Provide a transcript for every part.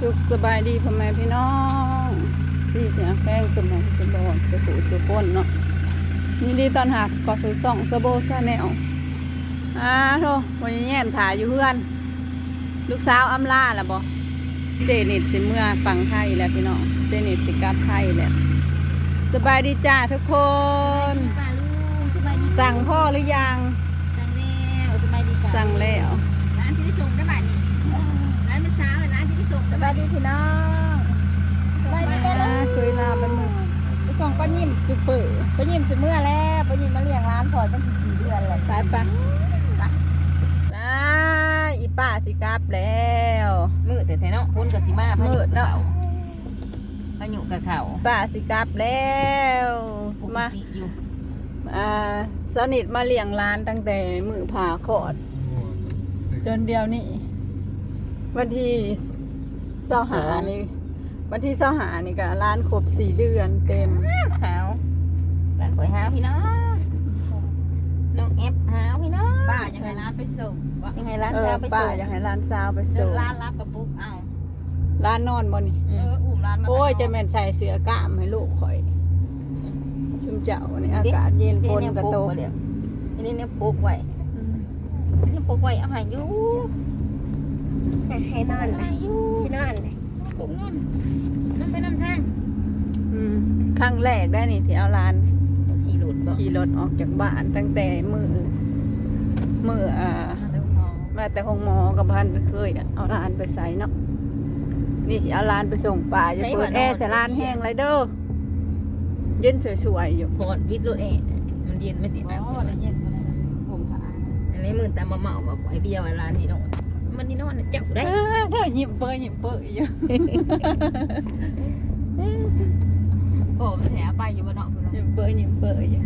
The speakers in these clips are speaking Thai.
สุขสบายดีพ่อแม่พี่น้องที่เนี่ยแป้งสมองสมองจะสูสุก้นเนาะยินดีตอนหักก็สูส่องสโบซาแนลอ่าโธ่วันนี้แย่มถ่ายอยู่เพื่อน ลูกสาวอำลาแล้วบอเจนิดสิเมื่อฟังไทยแล้วพี่น้องเจนิดสิกลับไทยแล้วสบายดีจ้าทุกคนป้าลุงสบายดีสั่งพ่อหรือยัง สั่งแล้วสบายดีป้าสั่งแล้ว บายดีพี่น้องสบายดีแม่อ่าลูกเคยลาไปมือไปส่งป้ายิ้มซุปเปอร์ป้ายิ้มสิเมื่อแล้วป้ายิ้มมาเลี้ยงร้านสอนตั้งสี่สี่เดือนเลยไปปะไปอีป้าสิกลับแล้วมืดแต่แท้เนาะคนกับสิมามืดเนาะพายุกับเขาป้าสิกลับแล้วปกมาติอยู่อ่าสนิทมาเลี้ยงร้านตั้งแต่มือผ่าคลอด จนเดียวนี่วันที่ เสาหานี่วันที่เสาหานี่ก็ร้านครบสี่เดือนเต็มหาวร้านก๋วยหาวพี่น้องน้องเอฟหาวพี่น้องป้ายังไงร้านไปส่งวะยังไงร้านเออเช้าไปป้าส่งอยากให้ร้านสาวไปเดิส่นงร้านรับกระปุกเอาร้านนอนบ่นี่เอออุ่มร้านมาโอ้ยจะแม่นใส่เสื้อกล้ามให้ลูกข่อย ชุมเจ้านี่อากาศเย็นฝนกระโตกเดี๋ยวนี่เนี่ยปลูกไว้นี่ปลูกไว้เอาให้อยู่ ให้นอนเอาเลยให้อยู่ที่นอนเลยปลูกนอนนั่นไปนำทางอืมครั้งแรกได้นี่ที่เอาร้าน ขี่รถบ่ขี่รถออกจากบ้านตั้งแต่มือมืออ่าเดี๋ยวมองมาแต่ห้องหมอกับพันเคยเอาร้านไปใส่เนาะนี่สิเอาร้านไปส่งป่าจะเปิดแอร์ใส่ร้านแห้งไรเด้อเย็นสวยๆอยู่พอนวิทย์รถเองมันเย็นไม่สิอ๋แบอบวันนี้เย็นวันนี้ผมผ่าอันนี้มือตามมาเมาแบบไอ้เบี้ยวไอ้ร้านสิโนอน มันนี่นอนเจ้าได้เออเด้อหยิบเปยหยิบเปยอยู่ผมแฉไปอยู่บนเนาะคุณหยิบเปยหยิบเปยอยู่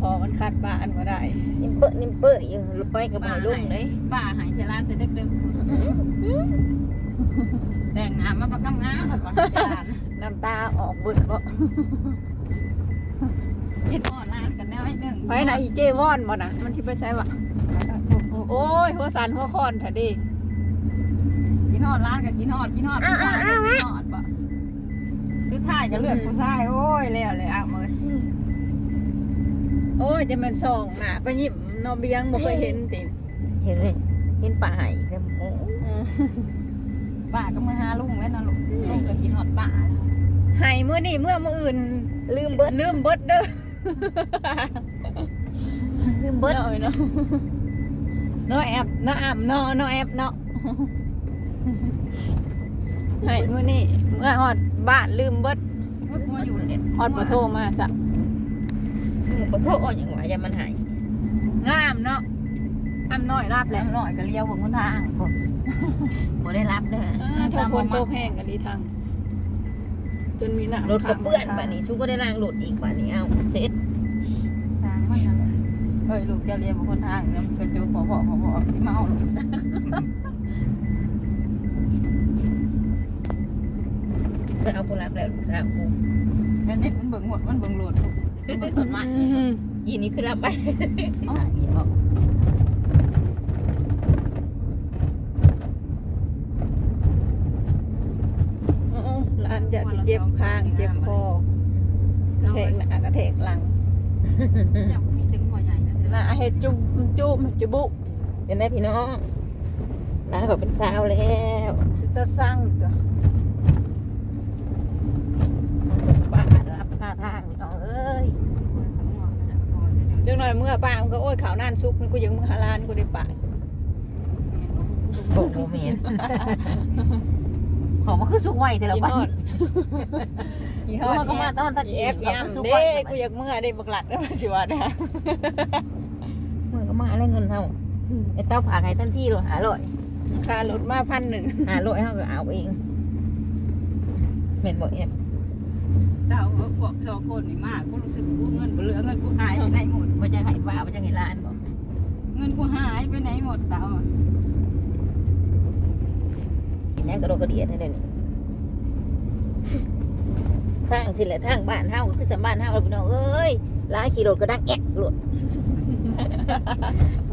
พอมันคัดบ้านมาได้ นิ่มเปิ้ลนิ่มเปิ้ลอยู่รถไปกับบ่อยลุงเลยป้าหายเชร้านแต่ดึกๆแต่งงานมาประกำงานก่อนเชร้านน้ำตาออกเบิดบ่ยิดอ่อนร้านกันแน่ไว้หนึ่งไปไหนะอีเจวอนบ่นะมันสิไปใส่วะโอ้ยหัวสันหัวคอนแท้ดิกินห อดร้านกับกินหอดกินหอดผู้ชายกินหอดบ่ชุดท้ายก็เลือกผู้ชายโอ้ยแล้วเลยอะมือโอ้ยจะแม่นส่องหน้าไปหยิบนอเบียงบ่เคยเห็นติเห็นเลยเห็นป่าไห้กับหมูป้าก็มือหาลุงแล้วนะลุงลุงก็กินหอดป้าให้มื้อนี้เมื่อมื้ออื่น ลืมเบิดลืมเบิดเด้อลืมเบิดเนาะเนาะเนาะแอบเนาะอ่ำเนาะเนาะแอบเนาะ ให้มื้อนี้เมื่อฮอดบ้านลืมเบิดเมื่อกูมาอยู่เนี่ยฮอดบ่โทรมาซะหมูปะโทษอย่างว่าอย่ามันหายงามเนาะอ่ำน้อยรับแหลแล้วมหน่อยก็เลี้ยวบนคนทางคนบ่ได้รับเด้ออ่าถ้าคนโตแพงกันลีทางจนมีหนังรถกระเปื้อนบัดนี้ชูก็ได้ล้างรถอีกบัดนี้เอาเสร็จทางมันนะเคยลูกจะเลี้ยวบนคนทางแล้วกระจูพอพอพอพอสิเมาหรอก จะเอาคนรับแล้วลูกสาวกูแม่นี่มันเบิ่งหมดมันเบิ่งโหลดมันเบิ่งต้นไม้อืมยีนี้คือรับไปอ๋ออีบอกอ๋อร้านจะสิเจ็บข้างเจ็บคอเราแทกหน้ากระแทกหลังอยากมีถึงหัวใหญ่นะหน้าเฮ็ดจุบจุบจุบุเป็นได้พี่น้องร้านเขาเป็นสาวแล้วจะตะสั่งตัว มาส่งป้า รับค่าทางพี่น้องเอ้ยจังหน่อยเมื่อป้ามันก็โอ้ยข่าวน่านซุกมันกูยังมึงหาร้านกูได้ป่าโอ้โหเมนของมันคือสุกไวแต่ละกินวันฮอดอีฮอดมันก็มาตอนตะอีกี้แอฟเขายามก็สุกเด้ไวกูอยากเมื่อได้บักหลักได้มาสิว่านะมันก็มาอะไรเงินเท่าไอ้เต้าผากให้ทันทีเลยหาลอยค่ารถมาพันหนึ่งหาลอยเขาก็เอาเองเม็นบ่เอ็ม เต่าพวกสองคนนี่มากกูรู้สึกกูเงินบ่เหลือเงินกูหายไปไหนหมดว่าจะให้ป้าว่าจะให้ร้านบอกเงินกูหายไปไหนหมดเต่ากินยังกระโดดกระเดียดให้เดี๋ยวนี้ทางสิแหละทางบ้านเฮาก็คือสมบ้านเฮาแล้วพี่น้องเอ้ยร้านขี่รถก็ดังแอกรถ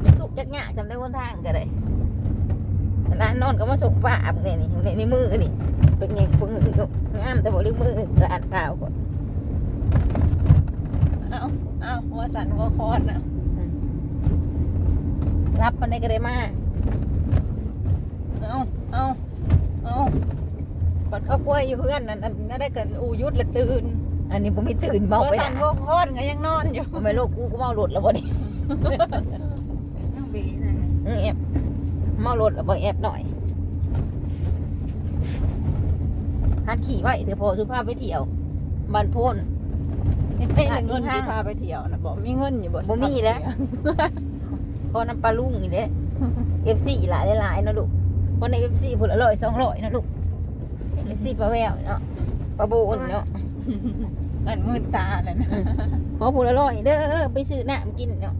ไม่สุกจักหยากจำได้คนทางก็ได้ ร้านนอนก็มาส่งป้าบเนี่ยนี่ในในมือนี่เป็นไงคนอื่นก็งามแต่บ่ลืมมือร้านสาวก่อนเอ้าเอ้าหัวสั่นหัวคอนนะรับมันได้ก็ได้มาเอาเอาเอาบัดเขาป่วยอยู่เพื่อนนั่นนั่นนั่นได้เกิดอูยุดและตื่นอันนี้ผมไม่ตื่นเมาหัวไปสั่นนะหัวคอนก็ยังนอนอยู่ทำไมโลกกูก็เมาหลุดแล้วบ่นี่ต้องเบนะเออแอบเมาหลุดแล้วบ่แอบหน่อยหัดขี่ไว้เถอะพอสุภาพไปเที่ยวบ้านโพ้นไม่ใช่เงินที่พาไปเที่ยวนะบอกมีเงินอยู่บ่บ่มีแล้วพอน้ำปลาลุงอีเด้ FC หลายหลายๆเนาะลูกคนใน FC พุ่นละร้อยสองร้อยเนาะลูก FC ปลาแววเนาะปลาโบนเนาะนั่นมืดตาเลยนะขอผู้ละร้อยเด้อไปซื้อน้ำกินเนาะ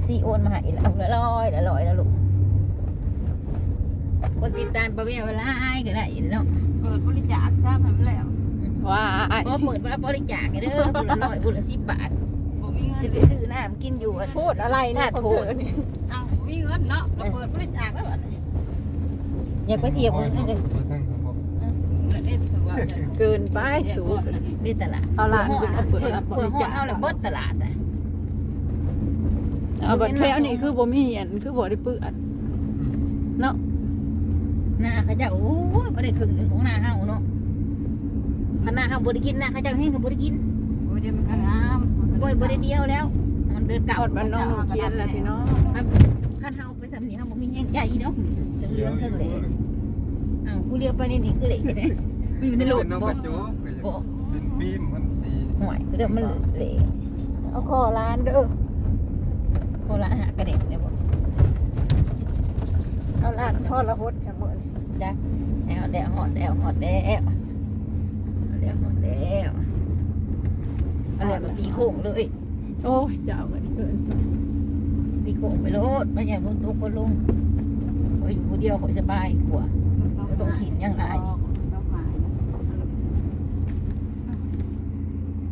FC โอนมาให้ละละร้อยละร้อยแล้วลูก คนติดตามปลาแววหลายก็ได้เนาะเปิดบริจาคทราบมันแล้วว้าพอเปิดรับบริจาคให้เด้อผู้ละร้อยผู้ละสิบบาทผมมีเงินสิไปซื้อน้ำกินอยู่อันพูดอะไรเนี่ยถ้าโทโทษษเอ้ามีเงินเนาะเราเปิดบริจาคแล้วบัดนี้อยากไปเที่ยวเมืองนึงก็แล้วเอ็ดถือว่าจะเกินไปสูงได้ตลาดเอาล่ะเพื่อเอาเปิดรับบเพื่อริฮอจาดคเอาแล้วเบิดตลาดอะเอาบัตรแถวนี่คือบ่มีเหียนคือบ่ได้เปื้อนเนาะ หน้าเขาเจ้าโอ้ยบ่ได้ครึ่งหนึงของหน้าเฮาเนาะคันหน้าเฮาบ่ได้กินหน้าเขาเจ้าแห้งก็บ่ได้กินโอ้ยเดี๋ยวมันก็งามบ่บ่ได้เดียวแล้ว มันเดินเก่ากอดบ้านน้องหนูเคียนแล้วพี่น้องคันคันเฮาไปสำนีเฮาบ่มีแห้งใจอีดอกถึงเรื่องถึงเลยอ้าวผู้เลี้ยวไปนี่นี่คือเลยมีอยู่ในรถน้องบ่กระโจกบ่เป็นฟิล์มมันสีห่วยคือเรื่องมันเละเอาขอร้านเด้อโคราชหากระเด็กเนี่ยบ่เอาร้านทอดละหดแถมมื้อนี้ จักแอวแดวฮอดแดวฮอดแดวเอาแล้วฮอดแดวเอาแล้วก็ตีโค้งเลย โอ้ยจะเอาเงินเกินตีโค้งไปโลดไม่อยากลงตกก็ลงขอยอยู่คนเดียวขอยสบายกว่าต้องขินยังไงต้องขาย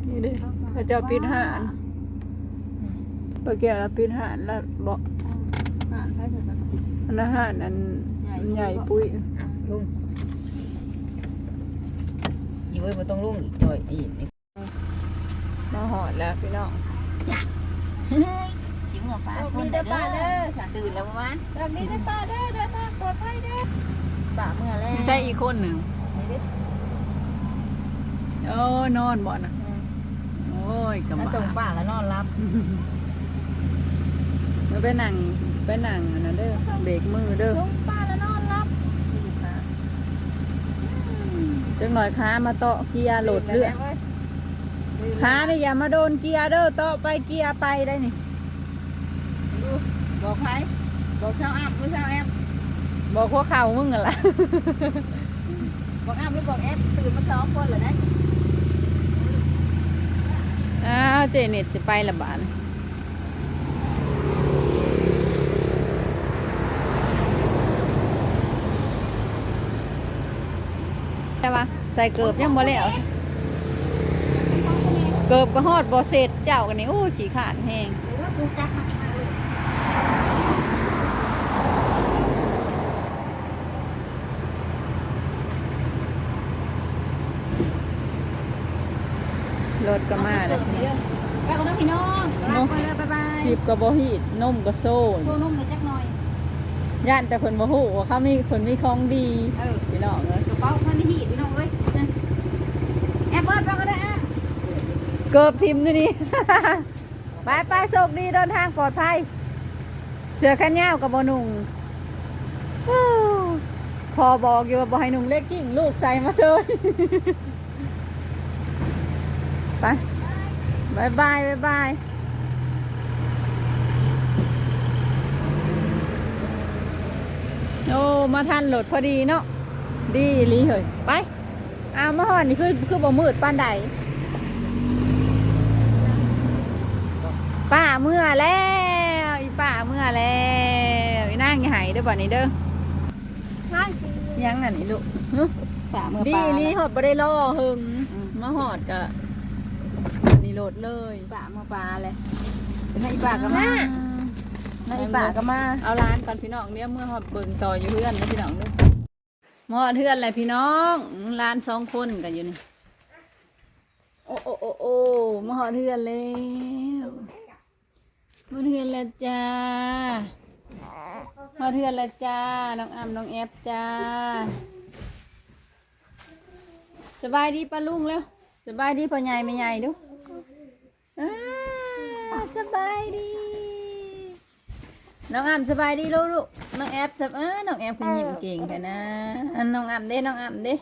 นี่เด้อพระเจ้าปิดหานปะแก้วแล้วปิดหานแล้วบอกอ่านใครเถอะอันนั้นหานอันใหญ่ปุ้ยอะ ลุงอยู่ไว้บ่ต้องลุงอีกจอยอีกนี่มาหอดแล้วพี่น้องเฮ้ยชิวหัวฟ้าคนเด้อตื่นแล้วประมาณดอกนี้ได้ป้าเด้อเด้อป้าปลอดภัยเด้อป่าเมื่อแล้วไม่ใช่อีกคนหนึ่งนี่ดิโอ้นอนบ่นะโอ้ยกำมามาส่งป่าแล้วนอนรับมันไปนั่งไปนั่งอันนั้นเด้อเบรกมือเด้อ ลงป้าแล้วนอนรับ จังหน่อยค้ามาเตาะเกียร์โหลดเรือค้านี่อย่ามาโดนเกียร์เด้อเตาะไปเกียร์ไปได้นี่บอกใครบอกชาวอัพหรือชาวแอปบอกว่าเข่ามึงอะล่ะบอกอัพหรือบอกแอปตื่นมาซ้อมคนเหรอนะอ้าวเจเน็ตจะไปละบาน ใช่ปะใส่เกือบยังบ่แล้วเกือบก็ฮอดบ่เสร็จเจ้ากันนี่โอ้ยขี้ขาดแห้งหรือว่ากูจักมาเลยรถก็มาแล้วเดียวไปกับน้องพี่น้องลาไปเลยบ๊ายบายคลิปก็บ่ฮีดนมก็โซนโชว์นุ่มหน่อยจักหน่อยย่านแต่เพิ่นบ่ฮู้ว่าเขามีเพิ่นมีของดีเออพี่น้องเอ้ยกระเป๋าพันที่พี่น้องเอ้ยนะแอบเบิร์ดไปก็ได้อะ เกือบทิมอยู่นี่ ไปไปโชคดีเดินทางปลอดภัย เสือแขนยาวกับบ่นุ่งพอบอกอยู่ว่าบ่ให้นุ่งเล็กกิ้งลูกใส่มาเซยไปบายบายบายบายโอ้ มาทันโหลดพอดีเนาะ ดีอีหลีเหยไป อ้าวมาหอนนี่คือ คือบ่มืดปานใด ป้า เมื่อแล้วอีป้าเมื่อแล้วอีนางอย่าหายเด้อบ่นี้เด้อใช่สิยังนั่นนี่ลูกหึสามมือดีปลานี่หอดบ่ได้ล่อหึงมาหอดกะนี่โหลดเลยสามมือปลาเลยเป็นให้ปลาก็มาให้ให้ปลาก็มาเอาร้านก่อนพี่น้องเนี่ยเมื่อหอดเบิ่งต่ออยู่เพื่อนนะพี่น้องเด้อหมอเทือนแหละพี่น้องร้านสองคนกันอยู่นี่โอ้โอ้โอ้โอ้มาหอเทือนแล้ว มาเทือนแล้วจ้ามาเทือนแล้วจ้า น้องอ้ำน้องแอฟจ้า สบายดีป้าลุงแล้ว สบายดีพ่อใหญ่ไม่ใหญ่ดูอ้าสบายดี น้องอ้ำสบายดีลูกลูกน้องแอฟสบเออน้องแอฟคือยิ้มเก่งแค่นะอันน้องอ้ำเด้ น้องอ้ำเด้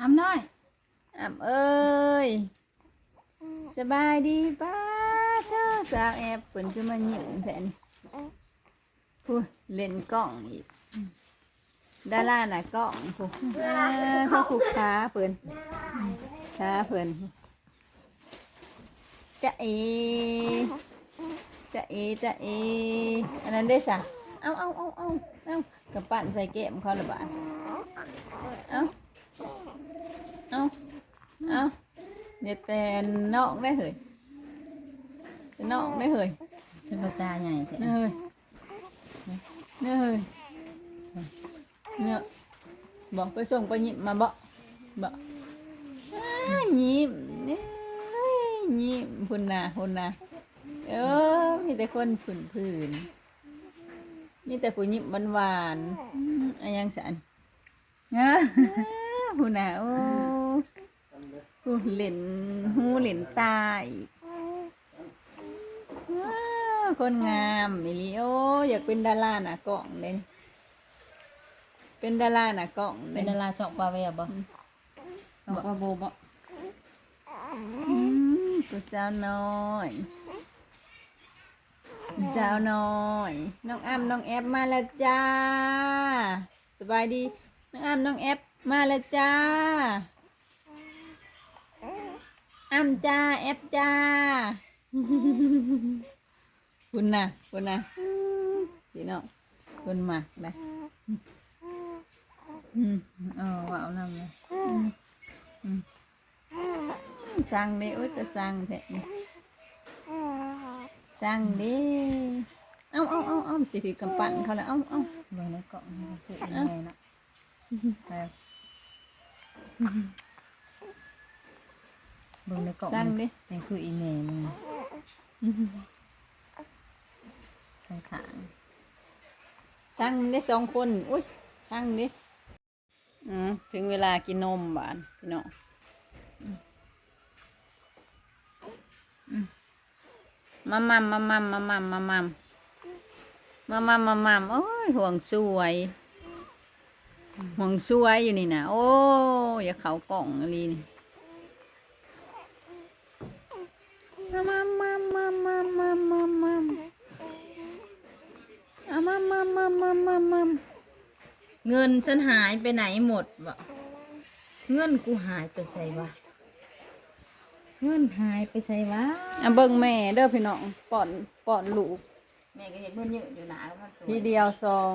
อ้ำน้อยอ้ำเอ้ย สบายดีป้าเธอ สาวแอฟเปิ่นคือมาหยิ้มแทนพูดเล่นกล้องอีกดาราน่ะกล้องพูอ่าเขาผูกขาเปิ่นขาเปิ่นจะเอจะเอจะเออันนั้นได้สะเอาเอาเอาเอาเอากระปั่นใส่แก้มเขาละบาเอาเอาเอาเดี๋ยวแต่นอกได้เหย แต่นอกได้เหยเป็นประจาใหญ่แท้เนยเนยเนี่ยบอกไปส่งไปหยิบมาบอกบอกอ้าหยิบเนี่ยหยิบพุ่นนาพุ่นนาเออมีแต่คนผื่นผื่นๆมีแต่ผู้หยิบหวานหวานๆอืมอันยังสันเออพุ่นนาโอ้หูเหล่นหูเหล่นตาอีกว้าว คนงามมิลิโออยากเป็นดาราหน้ากล่องเลยเป็นดาราหน้ากล่องเลเป็ยนดาราสองปลาแววบ่สองปลาโบบ่อืมผู้สาวน้อยสาวน้อย น้องอ้ำน้องแอฟมาแล้วจ้า สบายดี น้องอ้ำน้องแอฟมาแล้วจ้าอ้ำจ้าแอฟจ้า คุณนะคุณนะพี่น้องคุณมากนะอืมเออว่าเอานำเลยสั่งดิโอ้ยจะสั่งแท้นี่สั่งดิเอาเอาเอาเอาสิถือกำปั้นเขาแล้วเอาเอาเบิ่งในกล่องนี่คือยังไงเนาะไปเบิ่งในกล่องสั่งดินี่คืออีเมลมึง ข้างขางสั่งได้สองคน อุ้ยสั่งดิอืมถึงเวลากินนมบานพี่น้องมมมามัมมามัมมามัมมามัมมามัมมามัมโอ้ยห่วงสวย ห่วงสวยอยู่นี่นะโอ้ยอย่าเขากล่องอะไรนี่มามัมมามัมมามัมมามัม เอามามัมมามัมมามัมเงินฉันหายไปไหนหมดวะเงินกูหายไปใส่วะเงินหายไปใส่วะอะเบิ่งแม่เด้อพี่น้องป้อนป้อนลูกแม่ก็เห็นเพื่อนเยอะอยู่หนามันสวยทีเดียวสอง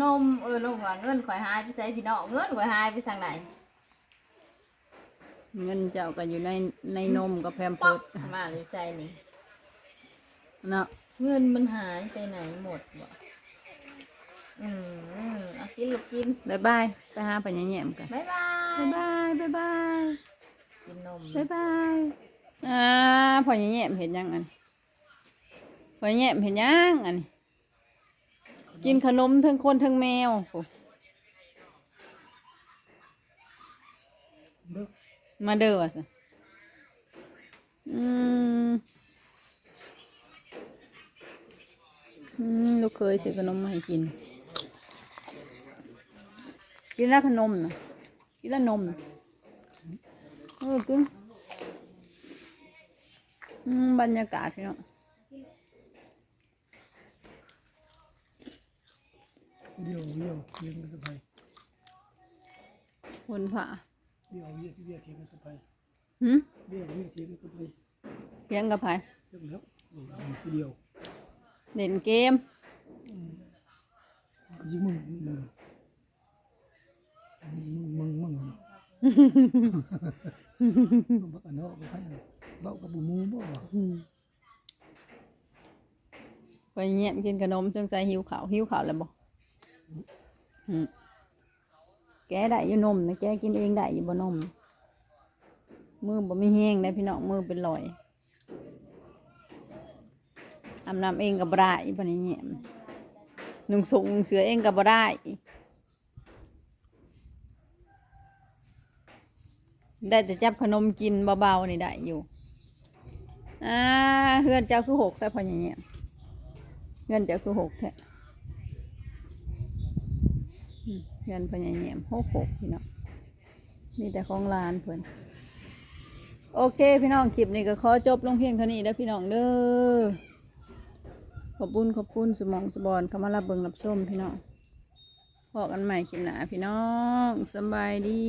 นมเออลงว่าเงินข่อยหายไปใส่พี่น้องเงินข่อยหายไปทางไหนเงินเจ้าก็อยู่ในในนมกับแพมป๊อเพิกร์ดมาเลยใส่นี่เนาะเงินมันหายไปไหนหมดวะ อืมอืมเอากินลูกกินบายบายไปหาปัญญาแยมกันบ๊ายบาบายยบายบายบายกินนมบายบายอ่าพ่อญาแยมเห็นยังอันพ่อญาแยมเห็นยังอันนี้กินขนมทั้งคนทั้งแมวโอ้ดูมาเด้อว่ะสิอืมอืมลูกเคยซื้อขนมมาให้กิน กินแล้วขนมนะกินแล้วนมน่ะเออกินอืมบรรยากาศพี่น้องเดี่ยวเดี่ยวเทียงกันสบายคนผ่าเดี่ยวเวียดเวียดเทียงกันสบายหืมเดี่ยวเวียดเทียงกันสบายเลี้ยงกับไผเจ้าแล้วอืมผู้เดียวเล่นเกมก็ยิ่งมึง มึงมึงมึงมึงมึงบักอันเนาะไปให้เบากับบุมูบ่ไปเงียบกินขนมจงใจหิวขาวหิวขาวแล้วบอกแกได้อยู่นมนะแกกินเองได้อยู่บ่นม มือบ่มีแห้งได้พี่น้องมือเป็นรอยอาบน้ำเองก็บ่ได้ปานนี้เนี่ยนุ่งสูงนุ่งเสือเองก็บ่ได้ ได้แต่จับขนมกินเบาๆนี่ได้อยู่ อ่าเฮือนเจ้าคือหกแต่พออย่างเงี้ยเฮือนเจ้าคือหกแท้เฮือนพออย่างเงี้ยหกหกพี่น้องมีแต่ของร้านเพิ่อนโอเค พี่น้องคลิปนี้ก็ขอจบลงเพียงเท่านี้แล้วพี่น้องเด้อขอบคุณขอบคุณสมองสบอนเข้ามารับเบิงรับชมพี่น้องพอกันใหม่คลิปหน้าพี่น้องสบายดี